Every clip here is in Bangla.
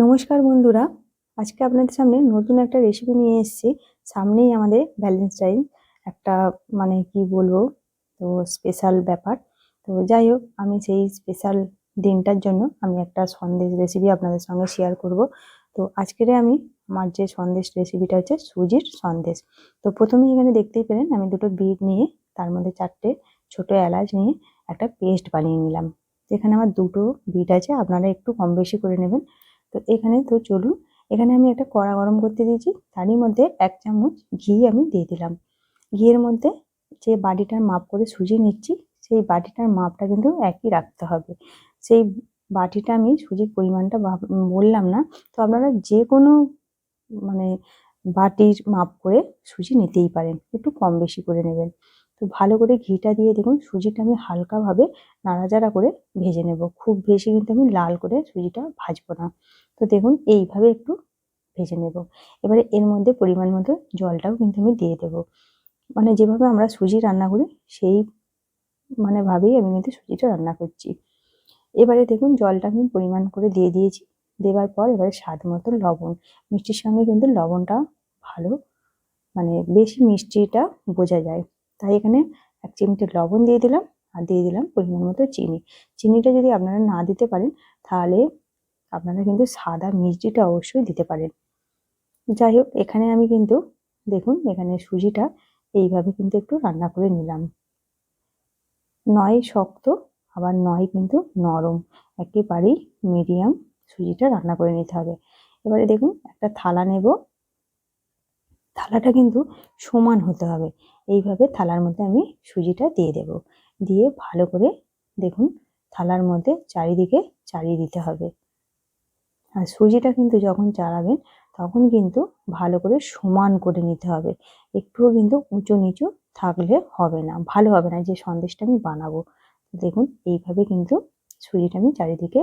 নমস্কার বন্ধুরা, আজকে আপনাদের সামনে নতুন একটা রেসিপি নিয়ে এসেছি। সামনেই আমাদের ভ্যালেন্টাইন একটা মানে কি বলব, তো স্পেশাল ব্যাপার। তো যাই হোক, আমি সেই স্পেশাল দিনটার জন্য আমি একটা সন্দেশ রেসিপি আপনাদের সঙ্গে শেয়ার করব। তো আজকের আমি আমার যে সন্দেশ রেসিপিটা হচ্ছে সুজির সন্দেশ। তো প্রথমেই এখানে দেখতেই পেলেন আমি দুটো বিট নিয়ে, তার মধ্যে চারটে ছোট এলাচ নিয়ে একটা পেস্ট বানিয়ে নিলাম। এখানে আমার দুটো বিট আছে, আপনারা একটু কম বেশি করে নেবেন। তো এখানে তো চলুন, এখানে আমি একটা কড়া গরম করতে দিয়েছি, তারই মধ্যে এক চামচ ঘি আমি দিয়ে দিলাম। ঘিয়ের মধ্যে যে বাটিটার মাপ করে সুজি নিচ্ছি, সেই বাটিটার মাপটা কিন্তু একই রাখতে হবে। সেই বাটিটা আমি সুজির পরিমাণটা বললাম না। তো আপনারা যে কোনো মানে বাটির মাপ করে সুজি নিতেই পারেন। একটু কম বেশি করে নেবেন। তো ভালো করে ঘিটা দিয়ে দেখুন, সুজিটা আমি হালকাভাবে নাড়াচাড়া করে ভেজে নেব। খুব বেশি কিন্তু আমি লাল করে সুজিটা ভাজবো না। তো দেখুন, এইভাবে একটু ভেজে নেব। এবারে এর মধ্যে পরিমাণ মতো জলটাও কিন্তু আমি দিয়ে দেব। মানে যেভাবে আমরা সুজি রান্না করি, সেই মানে ভাবেই আমি কিন্তু সুজিটা রান্না করছি। এবারে দেখুন জলটা আমি পরিমাণ করে দিয়ে দিয়েছি। দেওয়ার পর এবারে স্বাদ মতো লবণ। মিষ্টির সঙ্গে কিন্তু লবণটা ভালো মানে বেশি মিষ্টিটা বোঝা যায়। তাই এখানে এক চিমটে লবণ দিয়ে দিলাম আর দিয়ে দিলাম পরিমাণ মতো চিনি। চিনিটা যদি আপনারা না দিতে পারেন, তাহলে আপনারা কিন্তু সাদা মিষ্টিটা অবশ্যই দিতে পারেন। যাই হোক, এখানে আমি কিন্তু দেখুন এখানে সুজিটা এইভাবে কিন্তু একটু রান্না করে নিলাম। নয় শক্ত আবার নয় কিন্তু নরম, একেবারেই মিডিয়াম সুজিটা রান্না করে নিতে হবে। এবারে দেখুন, একটা থালা নেব। থালাটা কিন্তু সমান হতে হবে। এইভাবে থালার মধ্যে আমি সুজিটা দিয়ে দেব। দিয়ে ভালো করে দেখুন, থালার মধ্যে চারিদিকে চারিয়ে দিতে হবে। আর সুজিটা কিন্তু যখন চালাবেন তখন কিন্তু ভালো করে সমান করে নিতে হবে। একটুও কিন্তু উঁচু নিচু থাকলে হবে না, ভালো হবে না। যে সন্দেশটা আমি বানাবো। দেখুন, এইভাবে কিন্তু সুজিটা আমি চারিদিকে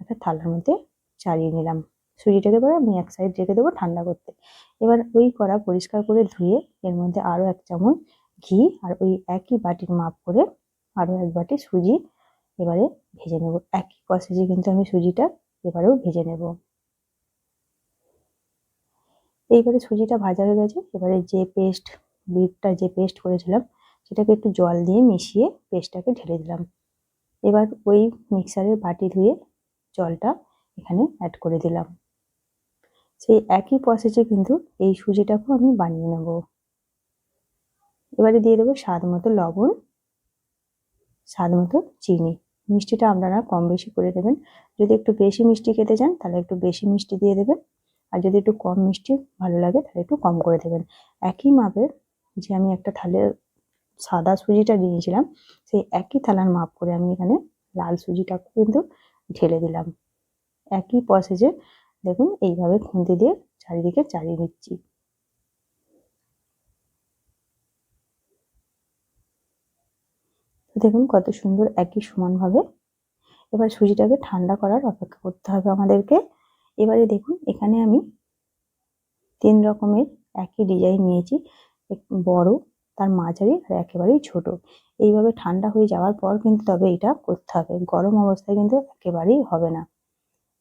একটা থালার মধ্যে চালিয়ে নিলাম। সুজিটাকে এবার আমি এক সাইড রেখে দেবো ঠান্ডা করতে। এবার ওই কড়া পরিষ্কার করে ধুয়ে এর মধ্যে আরও এক চামচ ঘি আর ওই একই বাটির মাপ করে আরও এক বাটি সুজি এবারে ভেজে নেব। একই প্রসেসে কিন্তু আমি সুজিটা এবারেও ভেজে নেব। এইবারে সুজিটা ভাজা হয়ে গেছে। এবারে যে পেস্ট বিটটা যে পেস্ট করেছিলাম সেটাকে একটু জল দিয়ে মিশিয়ে পেস্টটাকে ঢেলে দিলাম। এবার ওই মিক্সারের বাটি ধুয়ে জলটা এখানে অ্যাড করে দিলাম। সেই একই প্রসেসে কিন্তু এই সুজিটাকেও আমি বানিয়ে নেব। এবারে দিয়ে দেবো স্বাদ মতো লবণ, স্বাদ মতো চিনি। মিষ্টিটা আপনারা কম বেশি করে দেবেন। যদি একটু বেশি মিষ্টি খেতে চান, তাহলে একটু বেশি মিষ্টি দিয়ে দেবেন। আর যদি একটু কম মিষ্টি ভালো লাগে, তাহলে একটু কম করে দেবেন। একই মাপের যে আমি একটা থালে সাদা সুজিটা নিয়েছিলাম সেই একই থালার মাপ করে আমি এখানে লাল সুজিটা কিন্তু ঢেলে দিলাম। একই প্রসেসে দেখুন এইভাবে খুন্তি দিয়ে চারিদিকে চালিয়ে দিচ্ছি দেখুন কত সুন্দর একই সমানভাবে এবার সুজিটাকে ঠান্ডা করার অপেক্ষা করতে হবে আমাদেরকে। এবারে দেখুন এখানে আমি তিন রকমের একই ডিজাইন নিয়েছি বড় তার মাঝারি আর একেবারেই ছোট। এইভাবে ঠান্ডা হয়ে যাওয়ার পর কিন্তু তবে এটা করতে হবে। গরম অবস্থায় কিন্তু একেবারেই হবে না।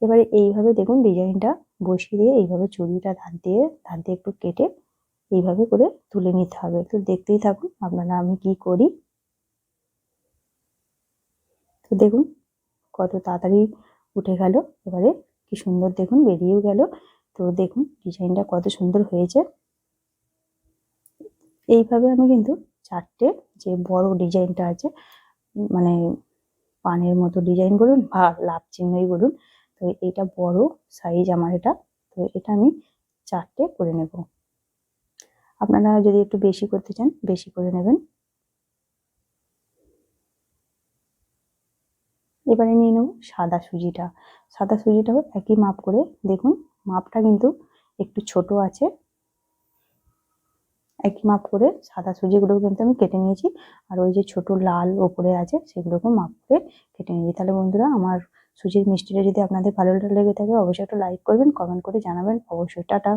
এবারে এইভাবে দেখুন ডিজাইনটা বসিয়ে দিয়ে এইভাবে চুড়িটা ধার দিয়ে ধার দিয়ে একটু কেটে এইভাবে করে তুলে নিতে হবে। তো দেখতেই থাকুন আপনারা আমি কি করি। তো দেখুন কত তাড়াতাড়ি উঠে গেল। এবারে কি সুন্দর দেখুন বেরিয়েও গেল। তো দেখুন ডিজাইনটা কত সুন্দর হয়েছে। এইভাবে আমি কিন্তু চারটে যে বড় ডিজাইনটা আছে মানে পানের মতো ডিজাইন বলুন বা লাভ চিহ্নই বলুন, তো এটা বড় সাইজ আমার এটা, তো এটা আমি চারটে করে নেব। আপনারা যদি একটু বেশি করতে চান, বেশি করে নেবেন। এবারে নিয়ে নেব সাদা সুজিটা। সাদা সুজিটাও একই মাপ করে, দেখুন মাপটা কিন্তু একটু ছোট আছে। একই মাপ করে সাদা সুজিগুলো কিন্তু আমি কেটে নিয়েছি। আর ওই যে ছোট লাল ওপরে আছে সেগুলোকে মাপ করে কেটে নিয়েছি। তাহলে বন্ধুরা, আমার সুজির মিষ্টিটা যদি আপনাদের ভালো লেগে থাকে, অবশ্যই একটা লাইক করবেন কমেন্ট করে জানাবেন। অবশ্যই, টাটা।